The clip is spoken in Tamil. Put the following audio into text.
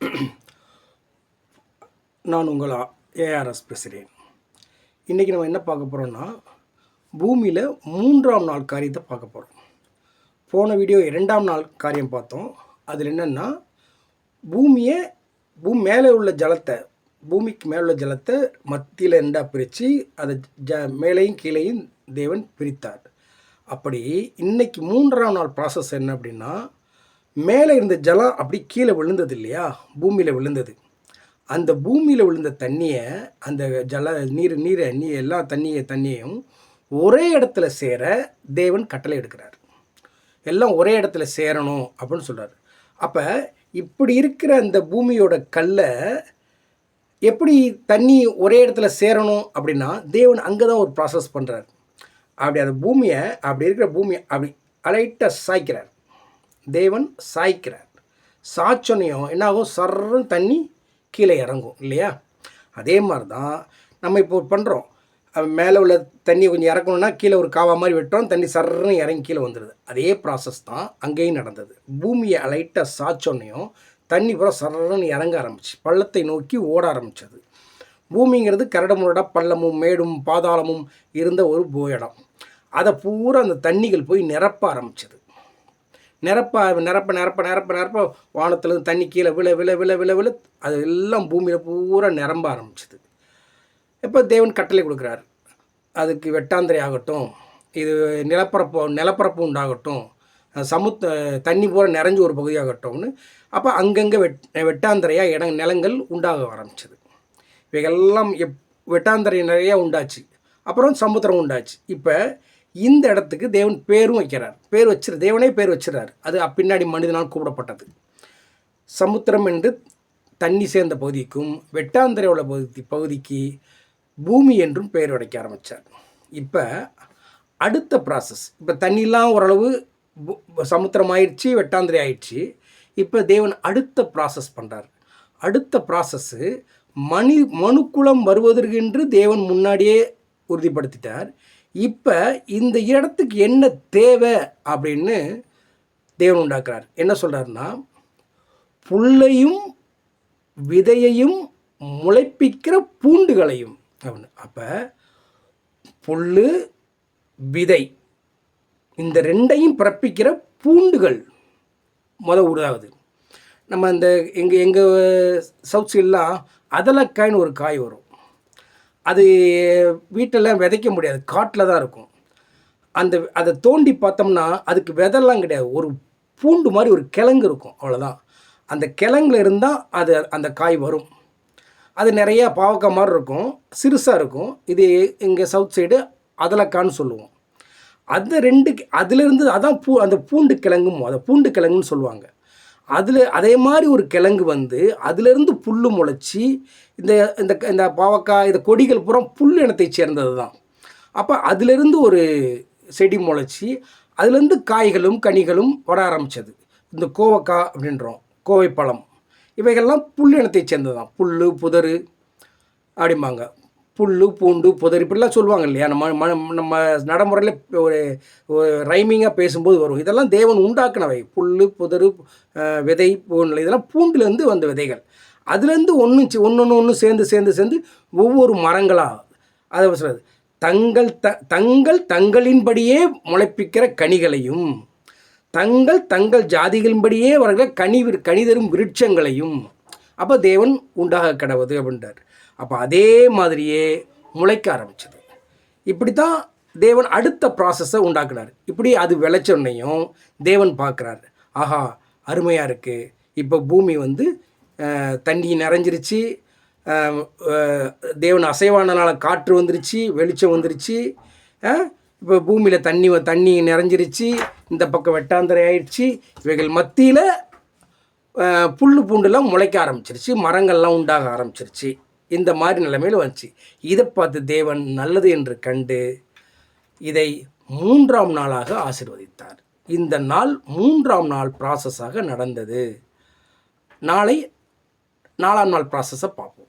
நான் உங்கள் ஏஆர்எஸ் பேசுகிறேன் இன்றைக்கி நம்ம என்ன பார்க்க போகிறோம்னா பூமியில் மூன்றாம் நாள் காரியத்தை பார்க்க போகிறோம் போன வீடியோ இரண்டாம் நாள் காரியம் பார்த்தோம். அதில் என்னென்னா பூமியை பூமி மேலே உள்ள ஜலத்தை பூமிக்கு மேலே உள்ள ஜலத்தை மத்தியில் ரெண்டாக பிரித்து அதை ஜ மேலேயும் கீழேயும் தேவன் பிரித்தார். அப்படி இன்றைக்கி மூன்றாம் நாள் ப்ராசஸ் என்ன அப்படின்னா மேலே இருந்த ஜலம் அப்படி கீழே விழுந்தது இல்லையா? பூமியில் விழுந்தது. அந்த பூமியில் விழுந்த தண்ணியை அந்த ஜல நீர் நீரை நீ எல்லா தண்ணியை தண்ணியையும் ஒரே இடத்துல சேர தேவன் கட்டளை எடுக்கிறார். எல்லாம் ஒரே இடத்துல சேரணும் அப்படின்னு சொல்கிறார் அப்போ இப்படி இருக்கிற அந்த பூமியோட கல்லை எப்படி தண்ணி ஒரே இடத்துல சேரணும் அப்படின்னா தேவன் அங்கே தான் ஒரு ப்ராசஸ் பண்ணுறார் அப்படி அந்த பூமியை அப்படி இருக்கிற பூமியை அப்படி அலைட்டாக சாய்க்கிறார். தேவன் சாய்க்கிறார். சாய்ச்சோன்னையும் என்ன ஆகும் சர்றன்னு தண்ணி கீழே இறங்கும் இல்லையா? அதே மாதிரி தான் நம்ம இப்போ பண்ணுறோம் மேலே உள்ள தண்ணி கொஞ்சம் இறக்கணும்னா கீழே ஒரு காவா மாதிரி விட்டோம் தண்ணி சர்றன்னு இறங்கி கீழே வந்துடுது. அதே ப்ராசஸ் தான் அங்கேயும் நடந்தது. பூமியை லைட்டாக சாய்ச்சோன்னையும் தண்ணி பூரா சர்றன்னு இறங்க ஆரம்பிச்சு பள்ளத்தை நோக்கி ஓட ஆரம்பித்தது பூமிங்கிறது கரடமுரட பள்ளமும் மேடும் பாதாளமும் இருந்த ஒரு பூ இடம். அதை பூரா அந்த தண்ணிகள் போய் நிரப்ப ஆரம்பிச்சது. நிரப்ப நிரப்ப நிரப்ப நிரப்ப நிரப்ப வானத்துலேருந்து தண்ணி கீழே விழ விழ விழ விழ விழ அது எல்லாம் பூமியில் பூரா நிரம்ப ஆரம்பிச்சது. இப்போ தேவன் கட்டளை கொடுக்குறாரு. அதுக்கு வெட்டாந்திரை ஆகட்டும் இது நிலப்பரப்பு நிலப்பரப்பு உண்டாகட்டும் சமுத் தண்ணி பூரா நிறைஞ்ச ஒரு பகுதியாகட்டும்னு அப்போ அங்கங்கே வெட் வெட்டாந்திரையாக இட நிலங்கள் உண்டாக ஆரம்பிச்சது. இவைகள்லாம் எப் வெட்டாந்தரை நிறையா உண்டாச்சு. அப்புறம் சமுத்திரம் உண்டாச்சு. இப்போ இந்த இடத்துக்கு தேவன் பேரும் வைக்கிறார். பேர் வச்சிரு தேவனே பேர் வச்சிடறார் அது பின்னாடி மனிதனால் கூப்பிடப்பட்டது. சமுத்திரம் என்று தண்ணி சேர்ந்த பகுதிக்கும் வெட்டாந்தரை உள்ள பகுதி பகுதிக்கு பூமி என்றும் பெயர் உடைக்க ஆரம்பித்தார் இப்போ அடுத்த ப்ராசஸ் இப்போ தண்ணிலாம் ஓரளவு சமுத்திரம் ஆயிடுச்சு வெட்டாந்திரை ஆயிடுச்சு. இப்போ தேவன் அடுத்த ப்ராசஸ் பண்ணுறார் அடுத்த ப்ராசஸ்ஸு மணி மனுக்குளம் வருவதற்கென்று தேவன் முன்னாடியே உறுதிப்படுத்திட்டார். இப்போ இந்த இடத்துக்கு என்ன தேவை அப்படின்னு தேவன் உண்டாக்குறார். என்ன சொல்கிறாருன்னா புல்லையும் விதையையும் முளைப்பிக்கிற பூண்டுகளையும். அப்படின்னு அப்போ புல் விதை இந்த ரெண்டையும் பிறப்பிக்கிற பூண்டுகள் மொதல் உருவாகுது நம்ம அந்த எங்கள் எங்கள் சவுத் சைட்லாம் அதலக்காய்னு ஒரு காய் வரும். அது வீட்டெல்லாம் விதைக்க முடியாது. காட்டில் தான் இருக்கும். அந்த அதை தோண்டி பார்த்தோம்னா அதுக்கு விதெல்லாம் கிடையாது. ஒரு பூண்டு மாதிரி ஒரு கிழங்கு இருக்கும். அவ்வளோதான் அந்த கிழங்குல இருந்தால் அது அந்த காய் வரும். அது நிறையா பாவக்காய் மாதிரி இருக்கும். சிறுசாக இருக்கும். இது இங்கே சவுத் சைடு அதலக்கான்னு சொல்லுவோம். அந்த ரெண்டு அதிலிருந்து அதான் பூ அந்த பூண்டு கிழங்கும் அதை பூண்டு கிழங்குன்னு சொல்லுவாங்க. அதில் அதே மாதிரி ஒரு கிழங்கு வந்து அதிலிருந்து புல் முளைச்சி இந்த இந்த இந்த பாவக்காய் இந்த கொடிகள் பூரா புல் இனத்தை சேர்ந்தது தான் அப்போ அதிலிருந்து ஒரு செடி முளைச்சி அதுலேருந்து காய்களும் கனிகளும் வர ஆரம்பித்தது இந்த கோவக்காய் அப்படின்றோம் கோவைப்பழம். இவைகள்லாம் புல் இனத்தை சேர்ந்தது தான் புல் புதர் அப்படிம்பாங்க. புல் பூண்டு புதர் இப்படிலாம் சொல்லுவாங்க இல்லையா? நம்ம ம- நம்ம நடைமுறையில் ஒரு ஒரு ரைமிங்காக பேசும்போது வரும். இதெல்லாம் தேவன் உண்டாக்குனவை. புல் புதர் விதை பூண்டு இதெல்லாம் பூண்டுலேருந்து வந்த விதைகள். அதுலேருந்து ஒன்று ஒன்று ஒன்று ஒன்று சேர்ந்து சேர்ந்து சேர்ந்து ஒவ்வொரு மரங்களாக அதை சொல்கிறது தங்கள் த தங்கள் தங்களின்படியே முளைப்பிக்கிற கனிகளையும் தங்கள் தங்கள் ஜாதிகளின்படியே வருகிற கனி விரு- கனி தரும் விருட்சங்களையும் அப்போ தேவன் உண்டாக கடவுது அப்படின்றார். அப்போ அதே மாதிரியே முளைக்க ஆரம்பிச்சது. இப்படி தான் தேவன் அடுத்த ப்ராசஸை உண்டாக்குனார். இப்படி அது விளைச்சொன்னையும் தேவன் பார்க்குறாரு. ஆஹா அருமையாக இருக்குது இப்போ பூமி வந்து தண்ணி நிறைஞ்சிருச்சு. தேவன் அசைவானனால காற்று வந்துருச்சு வெளிச்சம் வந்துருச்சு. இப்போ பூமியில் தண்ணி வ- தண்ணி நிறைஞ்சிருச்சு. இந்த பக்கம் வெட்டாந்தரை ஆயிடுச்சு. இவைகள் மத்தியில் புல் பூண்டுலாம் முளைக்க ஆரம்பிச்சிருச்சு. மரங்கள்லாம் உண்டாக ஆரம்பிச்சிருச்சு. இந்த மாதிரி நிலைமையில் வந்துச்சு. இதை பார்த்து தேவன் நல்லது என்று கண்டு இதை மூன்றாம் நாளாக ஆசீர்வதித்தார். இந்த நாள் மூன்றாம் நாள் ப்ராசஸாக நடந்தது. நாளை நாலாம் நாள் ப்ராசஸை பார்ப்போம்.